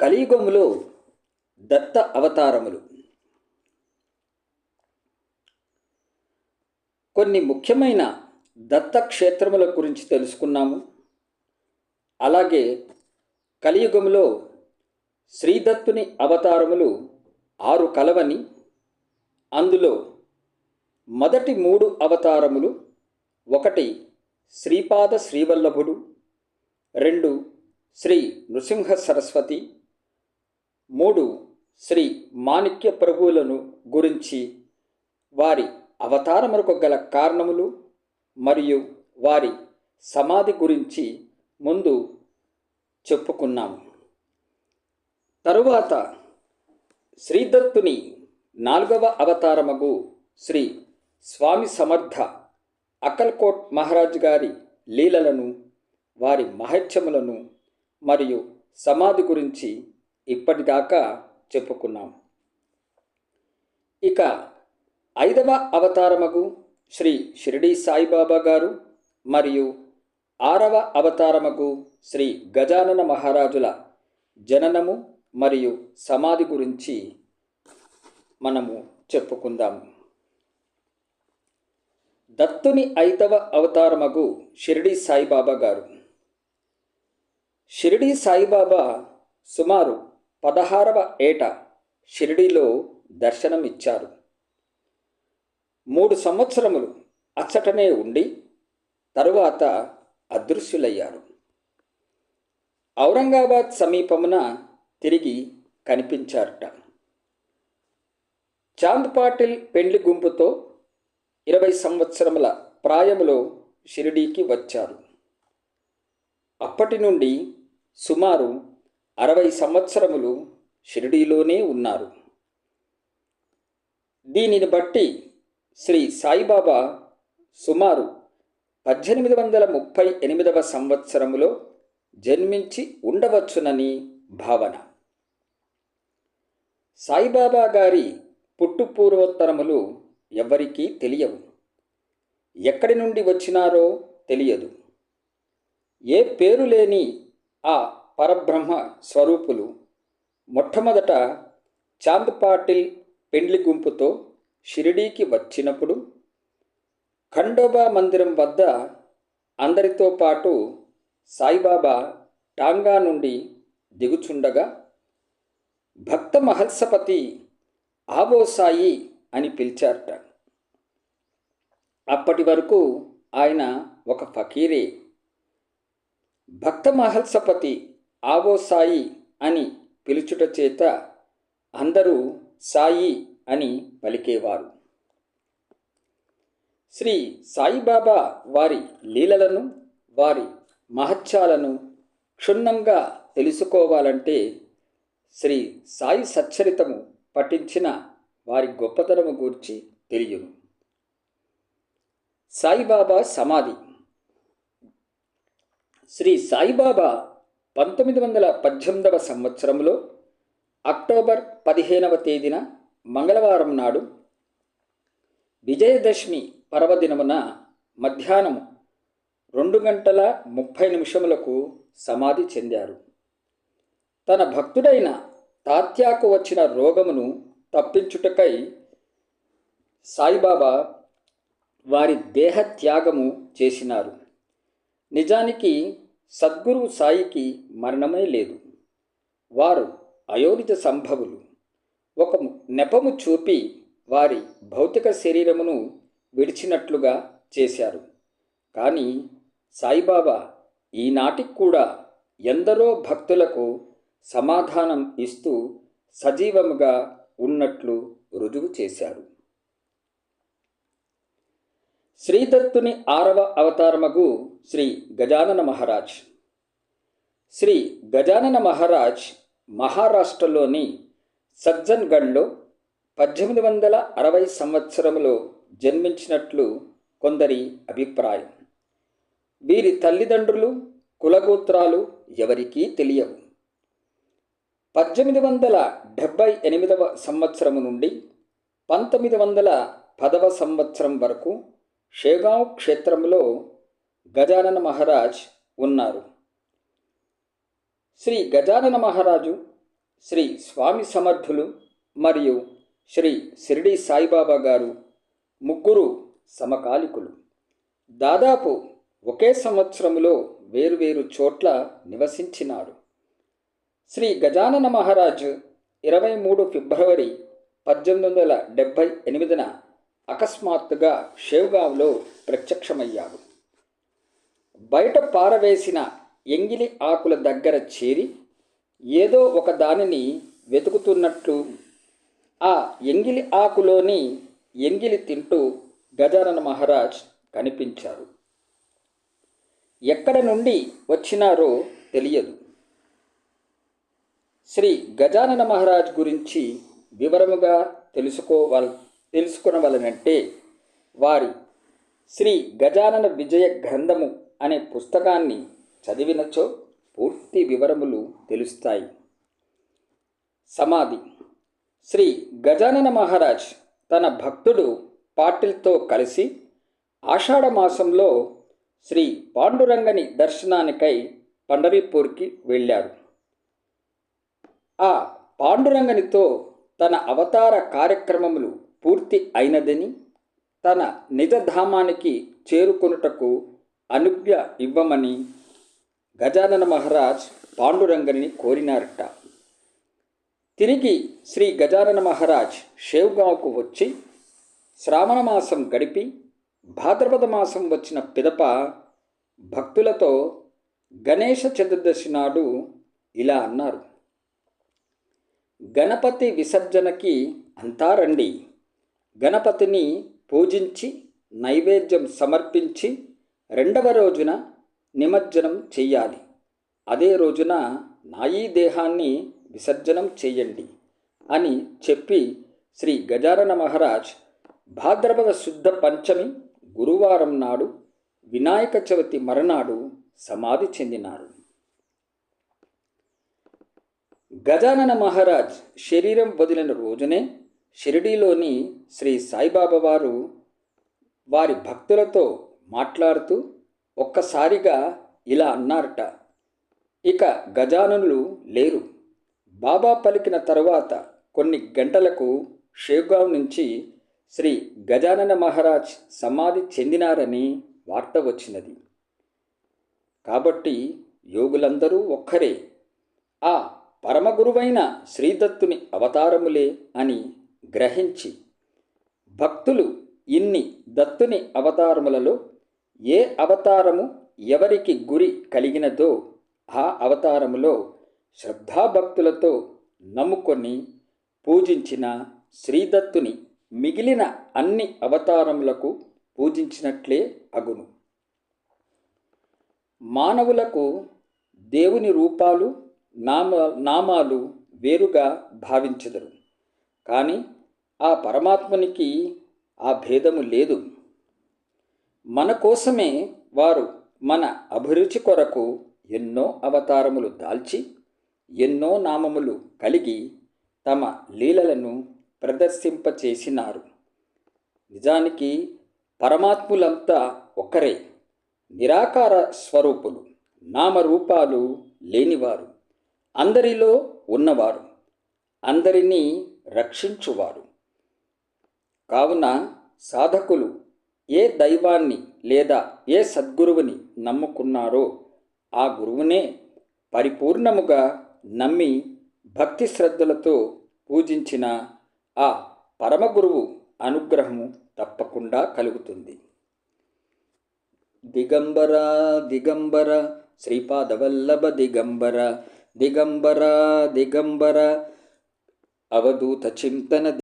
కలియుగములో దత్త అవతారములు. కొన్ని ముఖ్యమైన దత్త క్షేత్రముల గురించి తెలుసుకున్నాము. అలాగే కలియుగములో శ్రీదత్తుని అవతారములు ఆరు కలవని అందులో మొదటి మూడు అవతారములు ఒకటి శ్రీపాద శ్రీవల్లభుడు రెండు శ్రీ నృసింహ సరస్వతి మూడు శ్రీ మాణిక్య ప్రభువులను గురించి వారి అవతారములకు గల కారణములు మరియు వారి సమాధి గురించి ముందు చెప్పుకున్నాము తరువాత శ్రీదత్తుని నాలుగవ అవతారమగు శ్రీ స్వామి సమర్థ అకల్కోట్ మహారాజ్ గారి లీలలను వారి మహత్యములను మరియు సమాధి గురించి ఇప్పటిదాకా చెప్పుకున్నాం. ఇక ఐదవ అవతారమగు శ్రీ షిరిడి సాయిబాబా గారు మరియు ఆరవ అవతారమగు శ్రీ గజానన మహారాజుల జననము మరియు సమాధి గురించి మనము చెప్పుకుందాము దత్తుని ఐదవ అవతారమగు షిరిడి సాయిబాబా గారు. షిరిడి సాయిబాబా సుమారు పదహారవ ఏట షిరిడీలో దర్శనమిచ్చారు. మూడు సంవత్సరములు అచ్చటనే ఉండి తరువాత అదృశ్యులయ్యారు. ఔరంగాబాద్ సమీపమున తిరిగి కనిపించారట. చాంద్ పాటిల్ పెండ్లి గుంపుతో ఇరవై సంవత్సరముల ప్రాయములో షిరిడీకి వచ్చారు. అప్పటి నుండి సుమారు అరవై సంవత్సరములు షిరిడీలోనే ఉన్నారు. దీనిని బట్టి శ్రీ సాయిబాబా సుమారు పద్దెనిమిది వందల ముప్పై ఎనిమిదవ సంవత్సరములో జన్మించి ఉండవచ్చునని భావన. సాయిబాబా గారి పుట్టుపూర్వోత్తరములు ఎవ్వరికీ తెలియవు. ఎక్కడి నుండి వచ్చినారో తెలియదు. ఏ పేరు లేని ఆ పరబ్రహ్మ స్వరూపులు మొట్టమొదట చాంద్ పాటిల్ పెండ్లి గుంపుతో షిరిడీకి వచ్చినప్పుడు ఖండోబా మందిరం వద్ద అందరితో పాటు సాయిబాబా టాంగా నుండి దిగుచుండగా భక్త మహల్సపతి ఆవో సాయి అని పిలిచారట. అప్పటి వరకు ఆయన ఒక ఫకీరే. భక్త మహల్సపతి ఆవో సాయి అని పిలుచుట చేత అందరూ సాయి అని పలికేవారు. శ్రీ సాయిబాబా వారి లీలలను వారి మహత్యాలను క్షుణ్ణంగా తెలుసుకోవాలంటే శ్రీ సాయి సచ్చరితము పఠించిన వారి గొప్పతనము గూర్చి తెలియను. సాయిబాబా సమాధి. శ్రీ సాయిబాబా పంతొమ్మిది వందల పద్దెనిమిదవ సంవత్సరంలో అక్టోబర్ పదిహేనవ తేదీన మంగళవారం నాడు విజయదశమి పర్వదినమున మధ్యాహ్నం రెండు గంటల ముప్పై నిమిషములకు సమాధి చెందారు. తన భక్తుడైన తాత్యాకు వచ్చిన రోగమును తప్పించుటకై సాయిబాబా వారి దేహ త్యాగము చేసినారు. నిజానికి సద్గురువు సాయికి మరణమే లేదు. వారు అయోనిత సంభవులు. ఒక నెపము చూపి వారి భౌతిక శరీరమును విడిచినట్లుగా చేశారు. కానీ సాయిబాబా ఈనాటికి కూడా ఎందరో భక్తులకు సమాధానం ఇస్తూ సజీవముగా ఉన్నట్లు రుజువు చేశారు. శ్రీదత్తుని ఆరవ అవతారమగు శ్రీ గజానన మహారాజ్. శ్రీ గజానన మహారాజ్ మహారాష్ట్రలోని సజ్జన్గఢ్లో పద్దెనిమిది వందల అరవై సంవత్సరములో జన్మించినట్లు కొందరి అభిప్రాయం. వీరి తల్లిదండ్రులు కులగోత్రాలు ఎవరికీ తెలియవు. పద్దెనిమిది వందల డెబ్భై ఎనిమిదవ సంవత్సరము నుండి పంతొమ్మిది వందల పదవ సంవత్సరం వరకు షేగావ్ క్షేత్రంలో గజానన మహారాజ్ ఉన్నారు. శ్రీ గజానన మహారాజు శ్రీ స్వామి సమర్థులు మరియు శ్రీ షిరిడి సాయిబాబా గారు ముగ్గురు సమకాలికులు. దాదాపు ఒకే సంవత్సరంలో వేరువేరు చోట్ల నివసించినారు. శ్రీ గజానన మహారాజ్ ఇరవై మూడు ఫిబ్రవరి పద్దెనిమిది వందల డెబ్భై ఎనిమిదిన అకస్మాత్తుగా షేవ్గావ్లో ప్రత్యక్షమయ్యారు బయట పారవేసిన ఎంగిలి ఆకుల దగ్గర చేరి ఏదో ఒక దానిని వెతుకుతున్నట్లు ఆ ఎంగిలి ఆకులోని ఎంగిలి తింటూ గజానన మహారాజ్ కనిపించారు. ఎక్కడ నుండి వచ్చినారో తెలియదు. శ్రీ గజానన మహారాజ్ గురించి వివరముగా తెలుసుకోవాలి తెలుసుకునవలనంటే వారి శ్రీ గజానన విజయ గ్రంథము అనే పుస్తకాన్ని చదివినచో పూర్తి వివరములు తెలుస్తాయి. సమాధి. శ్రీ గజానన మహారాజ్ తన భక్తుడు పాటిల్తో కలిసి ఆషాఢ మాసంలో శ్రీ పాండురంగని దర్శనానికై పండరీపూర్కి వెళ్ళారు. ఆ పాండురంగనితో తన అవతార కార్యక్రమములు పూర్తి అయినదని తన నిజధామానికి చేరుకొనుటకు అనుజ్ఞ ఇవ్వమని గజానన మహారాజ్ పాండురంగని కోరినారట. తిరిగి శ్రీ గజానన మహారాజ్ షేవ్గావ్కు వచ్చి శ్రావణ మాసం గడిపి భాద్రపద మాసం వచ్చిన పిదప భక్తులతో గణేష చతుర్దశి నాడు ఇలా అన్నారు. గణపతి విసర్జనకి అంతా రండి. గణపతిని పూజించి నైవేద్యం సమర్పించి రెండవ రోజున నిమజ్జనం చెయ్యాలి అదే రోజున నాయీ దేహాన్ని విసర్జనం చేయండి అని చెప్పి శ్రీ గజానన మహారాజ్ భాద్రపద శుద్ధ పంచమి గురువారం నాడు వినాయక చవితి మరునాడు సమాధి చెందినారు. గజానన మహారాజ్ శరీరం వదిలిన రోజునే షిరిడీలోని శ్రీ సాయిబాబా వారు వారి భక్తులతో మాట్లాడుతూ ఒక్కసారిగా ఇలా అన్నారట. ఇక గజానులు లేరు. బాబా పలికిన తరువాత కొన్ని గంటలకు షేగావ్ నుంచి శ్రీ గజానన మహారాజ్ సమాధి చెందినారని వార్త వచ్చినది. కాబట్టి యోగులందరూ ఒక్కరే ఆ పరమగురువైన శ్రీదత్తుని అవతారములే అని గ్రహించి భక్తులు ఇన్ని దత్తుని అవతారములలో ఏ అవతారము ఎవరికి గురి కలిగినదో ఆ అవతారములో శ్రద్ధాభక్తులతో నమ్ముకొని పూజించిన శ్రీదత్తుని మిగిలిన అన్ని అవతారములకు పూజించినట్లే అగును. మానవులకు దేవుని రూపాలు నామ నామాలు వేరుగా భావించెదరు. కానీ ఆ పరమాత్మనికి ఆ భేదము లేదు. మన కోసమే వారు మన అభిరుచి కొరకు ఎన్నో అవతారములు దాల్చి ఎన్నో నామములు కలిగి తమ లీలలను ప్రదర్శింపచేసినారు. నిజానికి పరమాత్ములంతా ఒక్కరే నిరాకార స్వరూపులు నామరూపాలు లేనివారు అందరిలో ఉన్నవారు అందరినీ రక్షించువారు. కావున సాధకులు ఏ దైవాన్ని లేదా ఏ సద్గురువుని నమ్ముకున్నారో ఆ గురువునే పరిపూర్ణముగా నమ్మి భక్తి శ్రద్ధలతో పూజించిన ఆ పరమగురువు అనుగ్రహము తప్పకుండా కలుగుతుంది. దిగంబర దిగంబర శ్రీపాదవల్లభ దిగంబర దిగంబర దిగంబర అవధూత చింతన